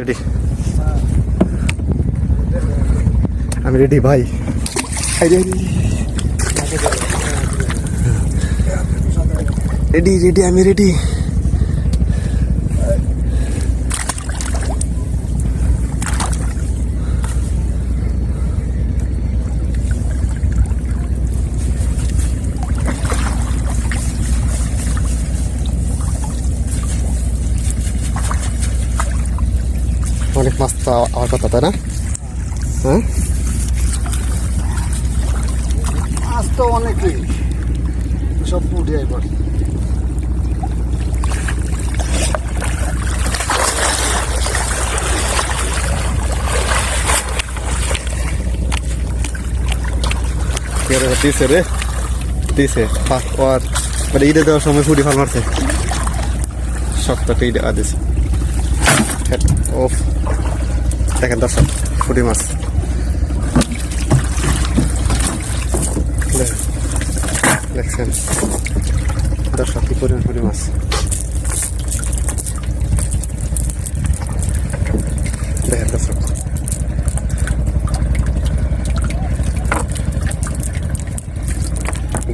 Ready আমি ready ভাই ready ready আমি রেডি অনেক মাছ তো আমার কথা তাই না? হ্যাঁ? মাছ তো অনেকই সব উঠে দিছে রে? দিছে পর মানে ঈদে দেওয়ার সময় ফুটি ফাল মারছে শক্তটা ঈদে আ দিছে ওফ। দেখেন দর্শক ফুটি মাছ। দেখেন। দেখছেন? দর্শক, কি পরিমাণ ফুটি মাছ। দেখেন দর্শক।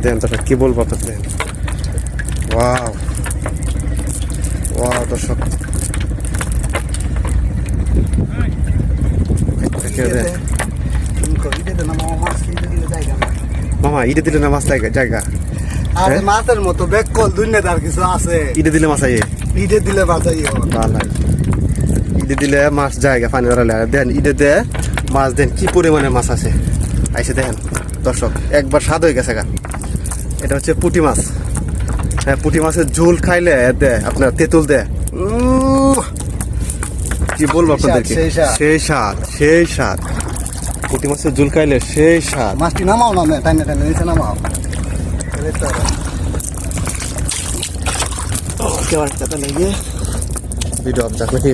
দেন দর্শক, কি বলব আপনার দেন ওয়াও। ওয়াও দর্শক দেখে দেন। মামা ঈদে দিলে না মাছ জায়গা। আরে হ্যাঁ? মাছের মতো বেক কল দুনিয়াদার কিছু আছে। ঈদে দিলে মাছ আইয়ে? ঈদে দিলে বাজাই ভালো ঈদে দিলে মাছ জায়গা পানি ধরালে। দেন ঈদে দে মাছ দেন কি পরিমাণে মাছ আছে? আইসে দেখেন দর্শক একবার স্বাদ হয়ে গেছে গা। এটা হচ্ছে পুঁটি মাছ। হ্যাঁ পুঁটি মাছের ঝোল খাইলে দে আপনার তেঁতুল দে। উম, কি বলব আপনাদেরকে? সেই স্বাদ। সেই স্বাদ প্রতি মাসে জুলকাইলে সেই স্বাদ মাছটি নামাও না টাইনে টাইনে নিচে নামাও। কেউ একটা লেগে। ভিডিও অফ যাক নাকি